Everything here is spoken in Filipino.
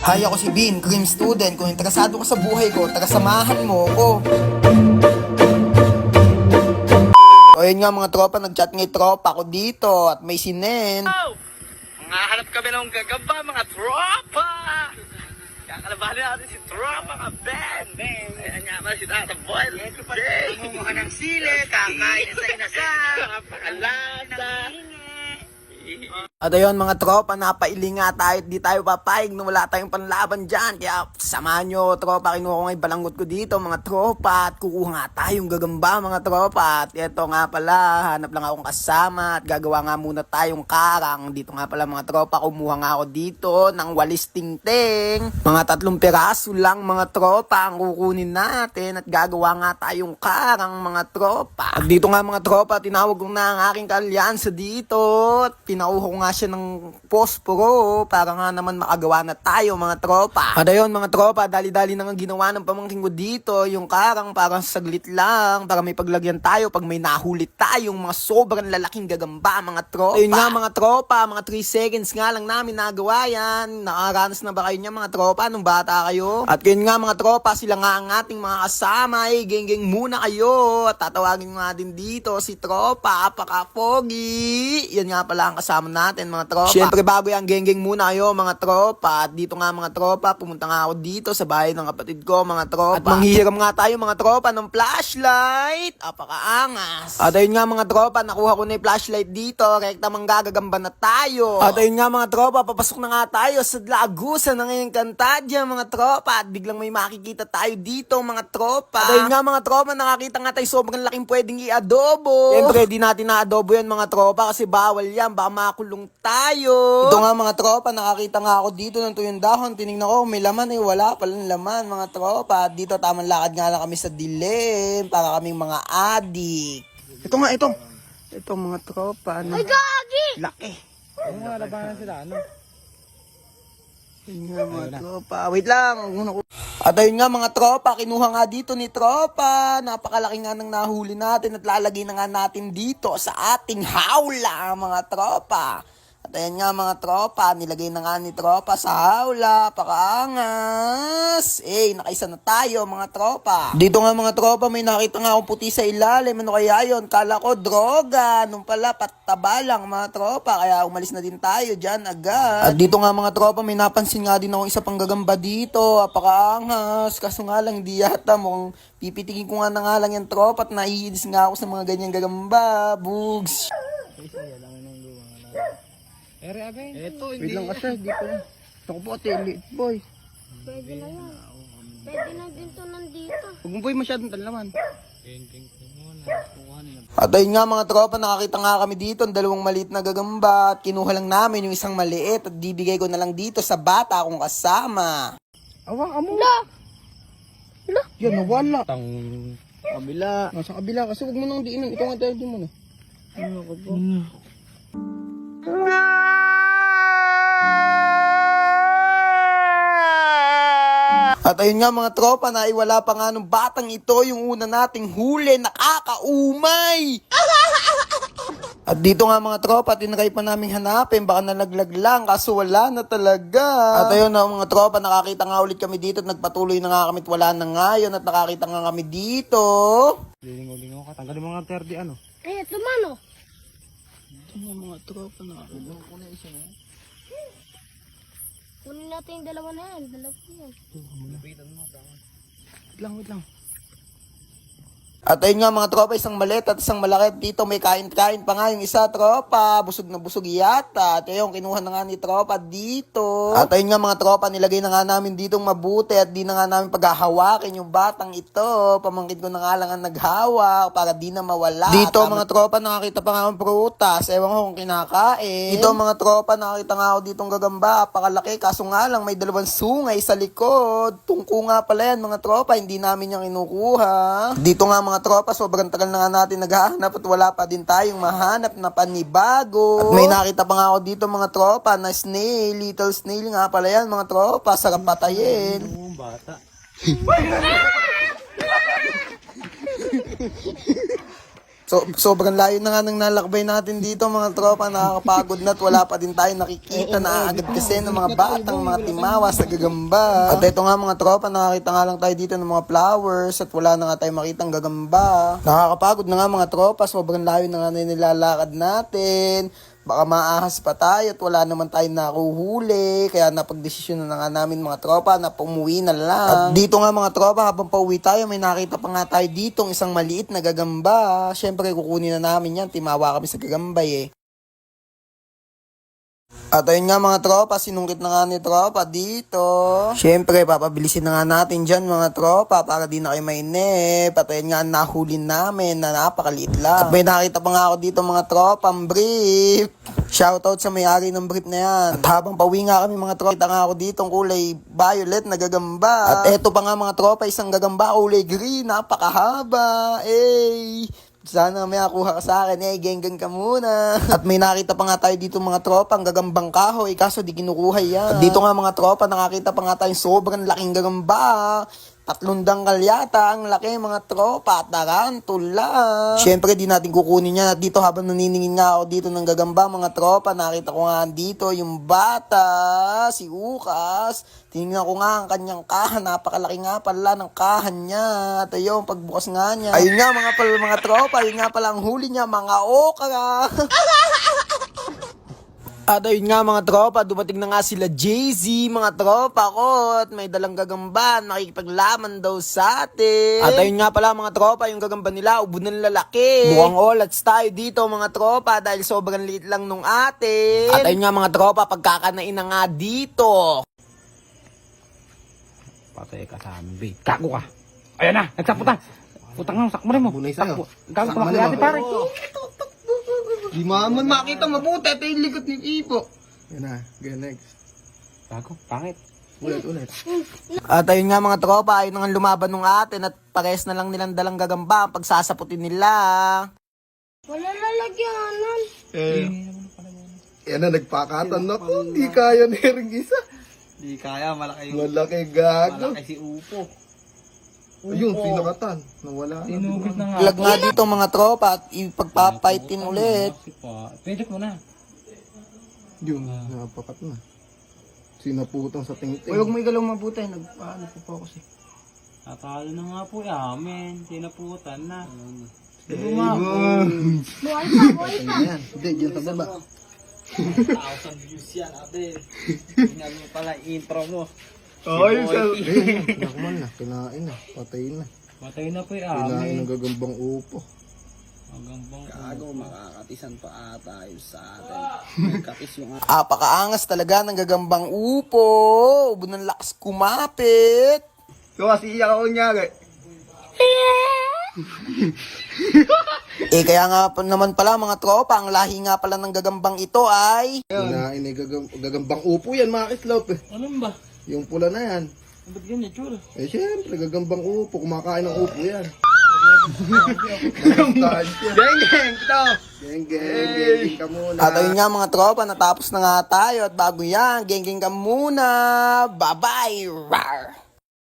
Hi, ako si Bean, cream student. Kung interesado ka sa buhay ko, taga-samahan mo ako. O yun nga mga tropa, nag-chat nga yung tropa ko dito at may sinen. Mga hanap kami ng gagamba, mga tropa! Kakalabanin natin si tropa, mga Ben! Ben! Ayan nga ba si Tata Boy? Kumuha ng sili, kakain sa inasal! Napakalasa! At ayun mga tropa, napaili nga tayo di tayo papayag na wala tayong panlaban dyan. Kaya samahan nyo tropa, kinuha ko nga yung balangot ko dito mga tropa at kukuha nga tayong gagamba mga tropa. At eto nga pala, hanap lang akong kasama at gagawa nga muna tayong karang. Dito nga pala mga tropa, kumuha nga ako dito ng walis tingting. Mga tatlong piraso lang mga tropa ang kukunin natin at gagawa nga tayong karang mga tropa. At dito nga mga tropa, tinawag ko na ang aking kalyansa dito. At pinauho ko nga siya ng posporo para nga naman makagawa na tayo mga tropa. At ayun mga tropa, dali-dali na nga ginawa ng pamangking ko dito yung karang para saglit lang para may paglagyan tayo pag may nahulit tayong mga sobrang lalaking gagamba mga tropa. Ayun nga mga tropa, mga 3 seconds nga lang namin nagawa yan. Nakaranas na ba kayo niya mga tropa nung bata kayo? At yun nga mga tropa, sila nga ang ating mga kasama. Eh, geng-geng muna kayo. At tatawagin nga din dito si tropa, apaka-pogi. Yan nga pala ang kasama natin mga tropa. Siyempre bago yan, geng-geng muna kayo mga tropa. At dito nga mga tropa, pumunta nga ako dito sa bahay ng kapatid ko mga tropa. At manghihiram nga tayo mga tropa ng flashlight. Apakaangas. At ayun nga mga tropa, nakuha ko na yung flashlight dito. Rekta manggagagamba na tayo. At ayun nga mga tropa, papasok na nga tayo sa Lagusan ng ngayong kantadya mga tropa. At biglang may makikita tayo dito mga tropa. At ayun nga mga tropa, nakakita nga tayo sobrang laking pwedeng i-adobo. Siyempre, di natin na-adobo yan mga tropa kasi bawal yan. Baka makulong tayo. Ito nga mga tropa, nakakita nga ako dito ng tuyong dahon. Tinignan ko, may laman eh. Wala palang laman mga tropa. Dito tamang lakad nga lang kami sa dilim para kaming mga adik. Ito nga, ito. Ito mga tropa. Ano? Ay, gagi! Laki. Mga labanan sila, ano? Ayun nga mga tropa. Wait lang. huwag muna ko- At ayun nga mga tropa, kinuha nga dito ni tropa. Napakalaki nga ng nahuli natin at lalagay na nga natin dito sa ating hawla mga tropa. At ayun nga mga tropa, nilagay na nga ni tropa sa hawla. Pakaangas. Eh, nakaisa na tayo mga tropa. Dito nga mga tropa, may nakita nga akong puti sa ilalim. Ano kaya yun? Kala ko droga. Nung pala, pataba lang mga tropa. Kaya umalis na din tayo dyan agad. At dito nga mga tropa, may napansin nga din ako isa pang gagamba dito. Apakaangas. Kaso nga lang, di yata mukhang pipitigin ko nga na nga lang yung tropa at naiinis nga ako sa mga ganyang gagamba. Bugs. Ere, abe. Ito, Wait lang kasi, di ko. Ito ko po, ate, liit boy. Pwede na yan. Pwede na din to nandito. Huwag mo boy masyadong talaman. At ayun nga mga tropa, nakakita nga kami dito ang dalawang maliit na gagamba at kinuha lang namin yung isang maliit at bibigay ko na lang dito sa bata akong kasama. Awa ka mo. La! La! Yan, nawala. Tang... Kabila. Nasa kabila kasi huwag mo nang diinan. Ikaw nga tayo di mo na. Ano ka po? At ayun nga mga tropa, naiwala pa nga nung batang ito yung una nating huli, nakakaumay! At dito nga mga tropa, tinry pa namin hanapin, baka nalaglag lang, kaso wala na talaga. At ayun na mga tropa, nakakita nga ulit kami dito at nagpatuloy na nga kami at wala na ngayon at nakakita nga kami dito. Lilingaw-lingaw ka. Tanggalin mo nga 30 ano. Eh, ito man oh. Ito nga mga tropa, nakakita ko na isa na. Kunin natin yung dalawa na yan. Dalawa yan. Wait lang, wait lang. At ayun nga mga tropa, isang maliit at isang malaki. Dito may kain-kain pa nga yung isa tropa. Busog na busog yata. At ayun, kinuha na nga ni tropa dito. At ayun nga mga tropa, nilagay na nga namin ditong mabuti at di na nga namin paghahawakin yung batang ito. Pamangkin ko na nga lang ang naghawak para di na mawala. Dito mga tropa, nakakita pa nga ng prutas. Ewan ko kung kinakain. Dito mga tropa, nakakita nga ako ditong gagamba. Pakalaki, kaso nga lang may dalawang sungay sa likod. Tungko nga pala yan mga tropa, hindi namin yung kinukuha. Dito nga mga tropa, sobrang tagal na nga natin naghahanap at wala pa din tayong mahanap na panibago. At may nakita pa nga ako dito mga tropa na snail, little snail nga pala yan mga tropa, sarap patayin. Oo, bata. So, sobrang layo na nga ng nalakbay natin dito mga tropa, nakakapagod na at wala pa din tayo nakikita na agad kasi ng mga batang mga timawas sa gagamba. At ito nga mga tropa, nakakita nga lang tayo dito ng mga flowers at wala na nga tayo makitang gagamba. Nakakapagod na nga mga tropa, sobrang layo na nga na nilalakad natin. Baka maahas pa tayo at wala naman tayong nakuhuli. Kaya napagdesisyon na nga namin mga tropa na pumuwi na lang. At dito nga mga tropa, habang pauwi tayo, may nakita pa nga tayo dito isang maliit na gagamba. Siyempre kukunin na namin yan. Timawa kami sa gagambay eh. At ayun nga mga tropa, sinungkit na nga ni tropa dito. Siyempre, papabilisin na nga natin dyan mga tropa para di na kayo mainip. At ayun nga nahuli namin na napakaliit lang. At may nakita pa nga ako dito mga tropa, ang brief. Shoutout sa may-ari ng brief na yan. At habang pauwi nga kami mga tropa, kita nga ako dito ang kulay violet na gagamba. At eto pa nga mga tropa, isang gagamba kulay green, napakahaba. Eh, sana may akuha ka sa akin, eh, genggang ka muna. At may nakita pa nga tayo dito mga tropa, ang gagambang kahoy, kaso di kinukuha yan. At dito nga mga tropa, nakakita pa nga tayo sobrang laking gagamba. Tatlong dangkal yata, ang laki mga tropa, tarantula. Siyempre, di natin kukunin yan. At dito habang naniningin nga ako dito ng gagamba, mga tropa, nakita ko nga dito yung bata, si Ukas. Tingnan ko nga ang kanyang kahan, napakalaki nga pala ng kahan niya. At ayun, pagbukas nga niya. Ayun nga mga pala mga tropa, ayun nga pala ang huli niya, mga okra. At ayun nga mga tropa, dumating na nga sila Jay-Z, mga tropa ko, at may dalang gagamba, nakikipaglaman daw sa atin. At ayun nga pala mga tropa, yung gagamba nila, ubo ng lalaki. Mukhang olats tayo dito mga tropa, dahil sobrang liit lang nung atin. At ayun nga mga tropa, pagkakanain na nga dito. Patay ka sa amin, Kago ka. Ayan na, nagsaputan. Putang na, sakmo rin mo. Bunay sa'yo. Gago ka makilati pare. Di maman makita mabuti, ito yung likod ni Ipo. Yan na, go next. Gago, pangit. Ulit, ulit. At ayun nga mga tropa, ayun nga lumaban nung atin at pares na lang nilang dalang gagamba ang pagsasaputin nila. Wala lalagyanan. Eh, yan na, nagpakatan na ko. Di kaya na yung isa. Di kaya, malaki Malaki gago. si Upo. Ayun, sinakatan. Nawala na. Tinugit na nga. Lag nga dito mga tropa at ipagpapaitin ulit. Pwede mo na. Yun, napakat na. Sinaputang sa tingting. mo igalaw mabuti, nagpaano po focus eh. Natalo na nga po yamin. Sinaputan na. Ayun. Buhay pa, buhay pa. Hindi, dyan sa baba. Thousand views yan, ate. Tingnan mo pala intro mo. Ay, sa... Ayun, nakman na, kinain na, patay na. Matay na po Kinain yamin. ng gagambang upo. Hanggang bang Gago, makakatisan pa ata yun sa atin. Nagkatis yung Apakaangas talaga ng gagambang upo. Ubo ng lakas kumapit. So, kasi iyak ako niya, Eh kaya nga pa naman pala mga tropa, ang lahi nga pala ng gagambang ito ay... Kinain eh, gagam- gagambang upo yan, mga kislop eh. Anong ba? Yung pula na yan. Ba't ganyan, tsura? Eh, syempre, gagambang upo. Kumakain ng upo yan. Geng, geng, ito. Geng, geng, geng ka muna. At ayun nga mga tropa, natapos na nga tayo at bago yan, geng-geng ka muna. Bye-bye! Rar!